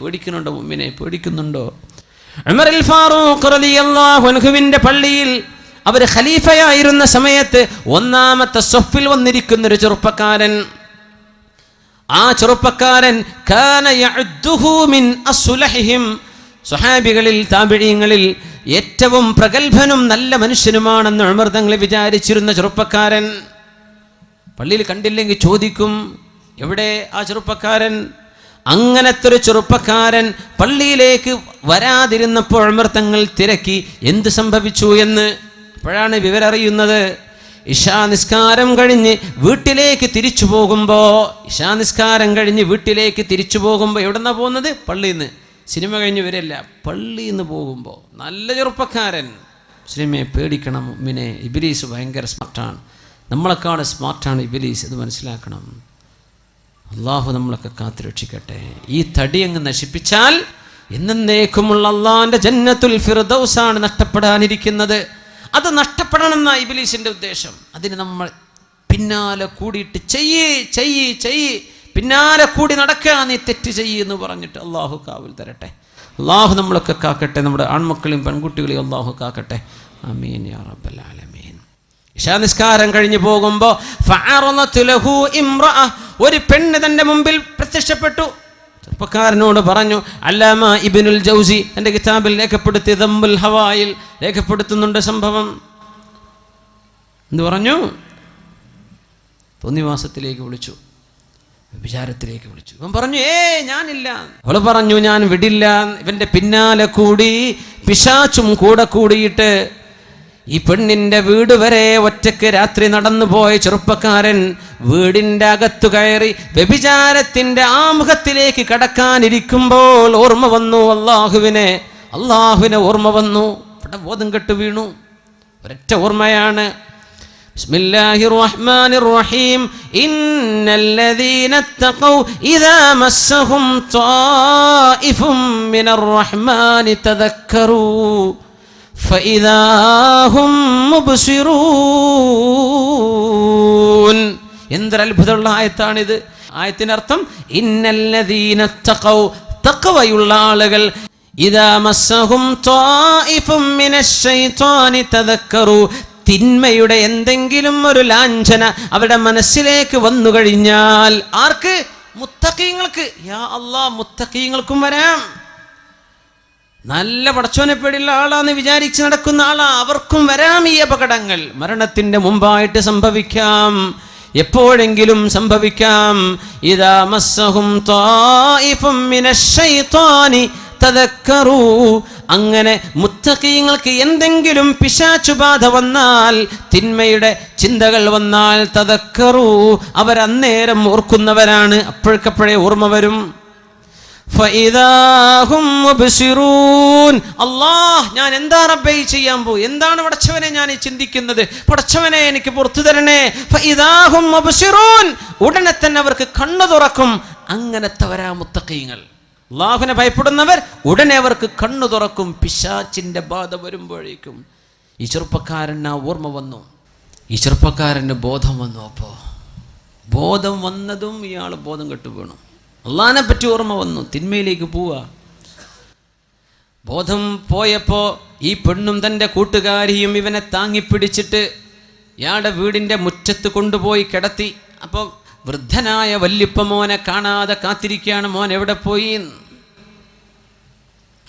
പേടിക്കുന്നുണ്ടോ മുമ്മിനെ പേടിക്കുന്നുണ്ടോ? ഫാറൂഖ് പള്ളിയിൽ അവർ ഖലീഫയായിരുന്ന സമയത്ത് ഒന്നാമത്തെ സൊഫിൽ വന്നിരിക്കുന്ന ഒരു ചെറുപ്പക്കാരൻ. ആ ചെറുപ്പക്കാരൻ കാന യഅദ്ദുഹു ഏറ്റവും പ്രഗത്ഭനും നല്ല മനുഷ്യനുമാണെന്ന് ഉമർ തങ്ങൾ വിചാരിച്ചിരുന്ന ചെറുപ്പക്കാരൻ പള്ളിയിൽ കണ്ടില്ലെങ്കിൽ ചോദിക്കും എവിടെ ആ ചെറുപ്പക്കാരൻ? അങ്ങനത്തെ ഒരു ചെറുപ്പക്കാരൻ പള്ളിയിലേക്ക് വരാതിരുന്നപ്പോൾ ഉമർ തങ്ങൾ തിരക്കി എന്ത് സംഭവിച്ചു എന്ന്? അപ്പോഴാണ് വിവരറിയുന്നത് ഇഷാ നിസ്കാരം കഴിഞ്ഞ് വീട്ടിലേക്ക് തിരിച്ചു പോകുമ്പോൾ ഇഷാ നിസ്കാരം കഴിഞ്ഞ് വീട്ടിലേക്ക് തിരിച്ചു പോകുമ്പോൾ എവിടെന്നാ പോകുന്നത്? പള്ളിയിൽ നിന്ന്. സിനിമ കഴിഞ്ഞ് വരില്ല പള്ളിയിൽ നിന്ന് പോകുമ്പോൾ നല്ല ചെറുപ്പക്കാരൻ. മുസ്ലിമെ പേടിക്കണം മിനെ ഇബിലീസ് ഭയങ്കര സ്മാർട്ടാണ്. നമ്മളെക്കാട് സ്മാർട്ടാണ് ഇബിലീസ് ഇത് മനസ്സിലാക്കണം. അള്ളാഹു നമ്മളൊക്കെ കാത്തു രക്ഷിക്കട്ടെ. ഈ തടി അങ്ങ് നശിപ്പിച്ചാൽ എന്നേക്കുമുള്ള അള്ളാഹിന്റെ ജന്നത്തുൽ ഫിർദൗസാണ് നഷ്ടപ്പെടാനിരിക്കുന്നത്. അത് നഷ്ടപ്പെടണമെന്ന ഇബിലീസിന്റെ ഉദ്ദേശം. അതിന് നമ്മൾ പിന്നാലെ കൂടിയിട്ട് ചെയ്യേ ചെയ്യേ ചെയ്യ്. പിന്നാലെ കൂടി നടക്കുക നീ തെറ്റ് ചെയ്യുമെന്ന് പറഞ്ഞിട്ട് അള്ളാഹു കാവൽ തരട്ടെ. അള്ളാഹു നമ്മളൊക്കെ കാക്കട്ടെ. നമ്മുടെ ആൺമക്കളെയും പെൺകുട്ടികളെയും അള്ളാഹു കാക്കട്ടെ. അമീൻ യാ റബ്ബൽ ആലമീൻ. ഇശാ നിസ്കാരം കഴിഞ്ഞു പോകുമ്പോ ഫഅറളത്ത് ലഹു ഇംറഅ. ഒരു പെണ്ണ് തന്റെ മുമ്പിൽ പ്രത്യക്ഷപ്പെട്ടു. ചെറുപ്പക്കാരനോട് പറഞ്ഞു അല്ലാമ ഇബിനുൽ ജൗസി തന്റെ കിതാബിൽ രേഖപ്പെടുത്തി ദമ്പുൽ ഹവായിൽ രേഖപ്പെടുത്തുന്നുണ്ട് സംഭവം. എന്ന് പറഞ്ഞു. തോന്നിവാസത്തിലേക്ക് വിളിച്ചു. വിചാരത്തിലേക്ക് വിളിച്ചു. ഇവൻ പറഞ്ഞു ഏ ഞാനില്ല. അവൾ പറഞ്ഞു ഞാൻ വിടില്ല. ഇവന്റെ പിന്നാലെ കൂടി പിശാച്ചും കൂടെ കൂടിയിട്ട് ഈ പെണ്ണിന്റെ വീട് വരെ ഒറ്റയ്ക്ക് രാത്രി നടന്നു പോയ ചെറുപ്പക്കാരൻ വീടിന്റെ അകത്തു കയറി വ്യഭിചാരത്തിന്റെ ആമുഖത്തിലേക്ക് കടക്കാനിരിക്കുമ്പോൾ ഓർമ്മ വന്നു അള്ളാഹുവിനെ അള്ളാഹുവിനെ ഓർമ്മ വന്നു. ഇവിടെ ബോധം കെട്ട് വീണു. ഒരൊറ്റ ഓർമ്മയാണ്. بسم الله الرحمن الرحيم إن الذين اتقوا إذا مسهم طائف من الرحمن تذكروا فإذا هم مبصرون എന്തൊരു അത്ഭുതമുള്ള ആയത്താണിത് ആയത്തിനർത്ഥം ഇന്നല്ലദീന തഖൗ തഖവയുള്ള ആളുകൾ ഇദാ മസ്സഹും ത്വായിഫും മിനശ് ശൈത്വാനി തദക്കറു തിന്മയുടെ എന്തെങ്കിലും ഒരു ലാഞ്ചന അവരുടെ മനസ്സിലേക്ക് വന്നു കഴിഞ്ഞാൽ ആർക്ക്? മുത്തക്കീങ്ങൾക്ക് യാ അല്ലാ മുത്തക്കീങ്ങൾക്കും വരാം. നല്ല പടച്ചോനെ പേടിയുള്ള ആളാന്ന് വിചാരിച്ച് നടക്കുന്ന ആളാ. അവർക്കും വരാം ഈ അപകടങ്ങൾ. മരണത്തിന്റെ മുമ്പായിട്ട് സംഭവിക്കാം. എപ്പോഴെങ്കിലും സംഭവിക്കാം. ഇതാ മസ്സഹും അങ്ങനെ മുത്തക്കീങ്ങൾക്ക് എന്തെങ്കിലും പിശാചുബാധ വന്നാൽ തിന്മയുടെ ചിന്തകൾ വന്നാൽ തതക്കറൂ അവരന്നേരം ഓർക്കുന്നവരാണ്. അപ്പോഴേക്കപ്പോഴേ ഓർമ്മ വരും. അള്ളാഹ് ഞാൻ എന്താ റബ്ബേ ചെയ്യാൻ പോകും എന്താണ് പടച്ചവനെ ഞാൻ ചിന്തിക്കുന്നത്? പടച്ചവനെ എനിക്ക് പുറത്തു തരണേ. ഉടനെ തന്നെ അവർക്ക് കണ്ണു തുറക്കും. അങ്ങനത്തെ വരാ മുത്തക്കീങ്ങൾ അള്ളാഹുവിനെ ഭയപ്പെടുന്നവർ ഉടനെ അവർക്ക് കണ്ണു തുറക്കും പിശാച്ചിന്റെ ബാധ വരുമ്പോഴേക്കും. ഈ ചെറുപ്പക്കാരൻ ആ ഓർമ്മ വന്നു. ഈ ചെറുപ്പക്കാരന് ബോധം വന്നു അപ്പോൾ ബോധം വന്നതും ഇയാൾ ബോധം കെട്ടു വീണു. അള്ളാഹിനെ പറ്റി ഓർമ്മ വന്നു. തിന്മയിലേക്ക് പോവുക ബോധം പോയപ്പോൾ ഈ പെണ്ണും തന്റെ കൂട്ടുകാരിയും ഇവനെ താങ്ങിപ്പിടിച്ചിട്ട് ഇയാളുടെ വീടിന്റെ മുറ്റത്ത് കൊണ്ടുപോയി കിടത്തി. അപ്പോൾ വൃദ്ധനായ വല്യപ്പ മോനെ കാണാതെ കാത്തിരിക്കുകയാണ്. മോൻ എവിടെ പോയി?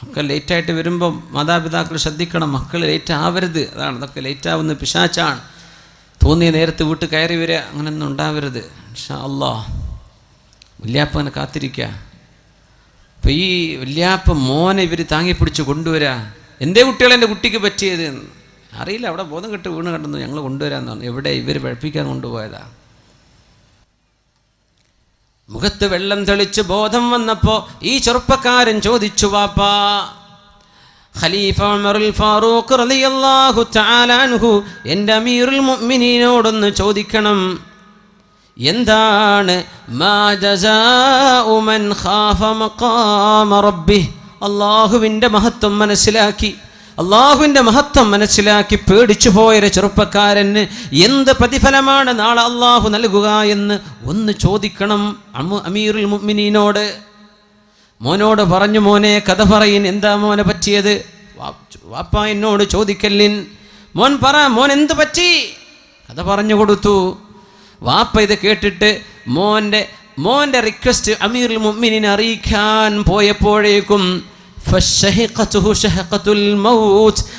മക്കൾ ലേറ്റായിട്ട് വരുമ്പം മാതാപിതാക്കൾ ശ്രദ്ധിക്കണം. മക്കൾ ലേറ്റ് ആവരുത്. അതാണ് അതൊക്കെ ലേറ്റാവുന്ന പിശാച്ചാണ് തോന്നിയ നേരത്ത് വീട്ട് കയറി വരിക അങ്ങനെയൊന്നും ഉണ്ടാവരുത്. ഇൻഷാ അല്ലാ വല്യാപ്പനെ കാത്തിരിക്കുക. അപ്പം ഈ വല്യാപ്പ മോനെ ഇവർ താങ്ങി താങ്ങിപ്പിടിച്ച് കൊണ്ടുവരാ. എന്റെ കുട്ടികൾ എന്റെ കുട്ടിക്ക് പറ്റിയത്? അറിയില്ല. അവിടെ ബോധം കെട്ട് വീണ് കണ്ടെന്ന് ഞങ്ങൾ കൊണ്ടുവരാമെന്ന് പറഞ്ഞു. എവിടെ? ഇവർ പഴപ്പിക്കാൻ കൊണ്ടുപോയതാ. മുഖത്ത് വെള്ളം തെളിച്ച് ബോധം വന്നപ്പോൾ ഈ ചെറുപ്പക്കാരൻ ചോദിച്ചു വാപ്പാ ഖലീഫ ഉമറുൽ ഫാറൂഖ് റളിയല്ലാഹു തആല അൻഹു എന്റെ അമീറുൽ മുഅ്മിനീനോടൊന്ന് ചോദിക്കണം. എന്താണ്? മാ ജസാഉ മൻ ഖാഫ മഖാമ റബ്ബിഹ്. അള്ളാഹുവിന്റെ മഹത്വം മനസ്സിലാക്കി. അള്ളാഹുവിന്റെ മഹത്വം മനസ്സിലാക്കി പേടിച്ചു പോയൊരു ചെറുപ്പക്കാരന് എന്ത് പ്രതിഫലമാണ് നാളെ അള്ളാഹു നൽകുക എന്ന് ഒന്ന് ചോദിക്കണം അമു- അമീറുൽ മുഅ്മിനീനോട്. മോനോട് പറഞ്ഞു മോനെ കഥ പറയിൻ എന്താ മോനെ പറ്റിയത്? വാപ്പ എന്നോട് ചോദിക്കല്ലിൻ. മോൻ പറ മോൻ എന്ത് പറ്റി? കഥ പറഞ്ഞു കൊടുത്തു. വാപ്പ ഇത് കേട്ടിട്ട് മോന്റെ മോന്റെ റിക്വസ്റ്റ് അമീറുൽ മുഅ്മിനിനെ അറിയിക്കാൻ പോയപ്പോഴേക്കും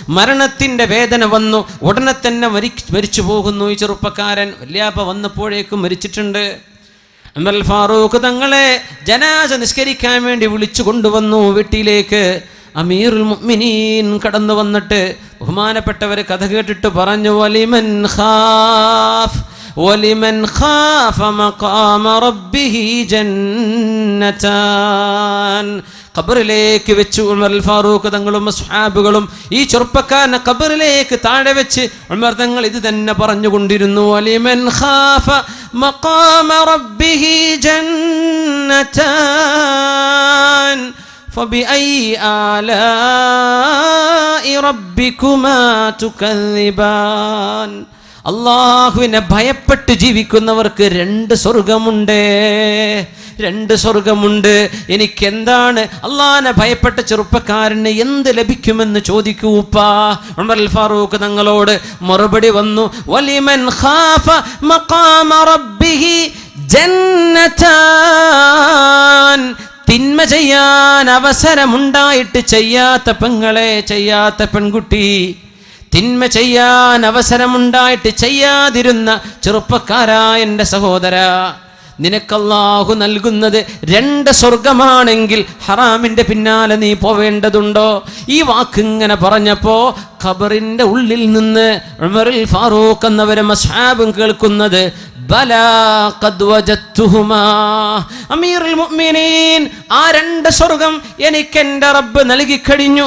മരണത്തിന്റെ വേദന വന്നു. ഉടനെ തന്നെ മരി മരിച്ചു പോകുന്നു ഈ ചെറുപ്പക്കാരൻ. വല്യാപ്പ വന്നപ്പോഴേക്കും മരിച്ചിട്ടുണ്ട്. അമൽ ഫാറൂഖ് തങ്ങളെ ജനാസ നിസ്കരിക്കാൻ വേണ്ടി വിളിച്ചു കൊണ്ടുവന്നു വീട്ടിലേക്ക്. അമീറുൽ മുഅ്മിനീൻ കടന്നു വന്നിട്ട് ബഹുമാനപ്പെട്ടവർ കഥ കേട്ടിട്ട് പറഞ്ഞു വലിമൻ ഖാഫ് വലിമൻ ഖാഫ മഖാമ റബ്ബിഹി ജന്നതാൻ ഖബറിലേക്ക് വെച്ച് ഉമർ ഫാറൂഖ് തങ്ങളും സ്വഹാബുകളും ഈ ചെറുപ്പക്കാരനെ ഖബറിലേക്ക് താഴെ വെച്ച് ഉമർ തങ്ങൾ ഇത് തന്നെ പറഞ്ഞുകൊണ്ടിരുന്നു അലിമൻ ഖാഫ മഖാമ റബ്ബിഹി ജന്നതാൻ فبأي آلاء ربكما تكذبان അള്ളാഹുവിനെ ഭയപ്പെട്ട് ജീവിക്കുന്നവർക്ക് രണ്ട് സ്വർഗമുണ്ട് രണ്ട് സ്വർഗമുണ്ട്. എനിക്ക് എന്താണ് അള്ളാഹിനെ ഭയപ്പെട്ട ചെറുപ്പക്കാരന് എന്ത് ലഭിക്കുമെന്ന് ചോദിക്കൂ ഉമർ അൽ ഫാറൂഖ് തങ്ങളോട് മറുപടി വന്നു വലിമൻ ഖാഫ മഖാമ റബ്ബിഹി തിന്മ ചെയ്യാൻ അവസരമുണ്ടായിട്ട് ചെയ്യാത്ത പെങ്ങളെ ചെയ്യാത്ത പെൺകുട്ടി. തിന്മ ചെയ്യാൻ അവസരമുണ്ടായിട്ട് ചെയ്യാതിരുന്ന ചെറുപ്പക്കാരായ എന്റെ സഹോദര. നിനക്കല്ലാഹു നൽകുന്നത് രണ്ട് സ്വർഗമാണെങ്കിൽ ഹറാമിന്റെ പിന്നാലെ നീ പോവേണ്ടതുണ്ടോ? ഈ വാക്ക് ഇങ്ങനെ പറഞ്ഞപ്പോ ഖബറിന്റെ ഉള്ളിൽ നിന്ന് ഉമറിൽ ഫാറൂഖ് എന്നവരെ മസാബും കേൾക്കുന്നത് അമീറുൽ മുഅ്മിനീൻ ആ രണ്ട് സ്വർഗം എനിക്ക് എന്റെ റബ്ബ് നൽകിക്കഴിഞ്ഞു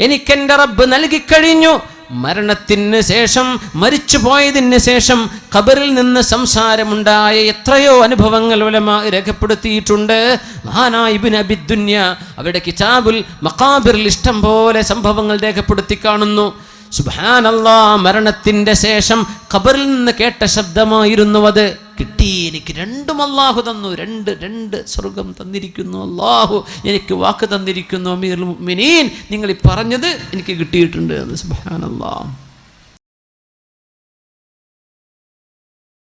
എനിക്കെന്റെ റബ്ബ് നൽകിക്കഴിഞ്ഞു. മരണത്തിന് ശേഷം മരിച്ചു പോയതിന് ശേഷം ഖബറിൽ നിന്ന് സംസാരമുണ്ടായ എത്രയോ അനുഭവങ്ങൾ ഉലമ രേഖപ്പെടുത്തിയിട്ടുണ്ട്. മഹാനായ ഇബ്നു അബിദ്ദുന്യ അവരുടെ കിതാബുൽ മക്കാബിറിൽ ഇഷ്ടം പോലെ സംഭവങ്ങൾ രേഖപ്പെടുത്തി കാണുന്നു. സുബാനല്ലാ മരണത്തിന്റെ ശേഷം ഖബറിൽ നിന്ന് കേട്ട ശബ്ദമായിരുന്നു അത്. കിട്ടി എനിക്ക് രണ്ടും അള്ളാഹു തന്നു. രണ്ട് രണ്ട് സ്വർഗം തന്നിരിക്കുന്നു അള്ളാഹു എനിക്ക് വാക്ക് തന്നിരിക്കുന്നു അമീർ മുഅ്മിനീൻ. നിങ്ങൾ ഈ പറഞ്ഞത് എനിക്ക് കിട്ടിയിട്ടുണ്ട്. എന്ന് സുബാനല്ലാ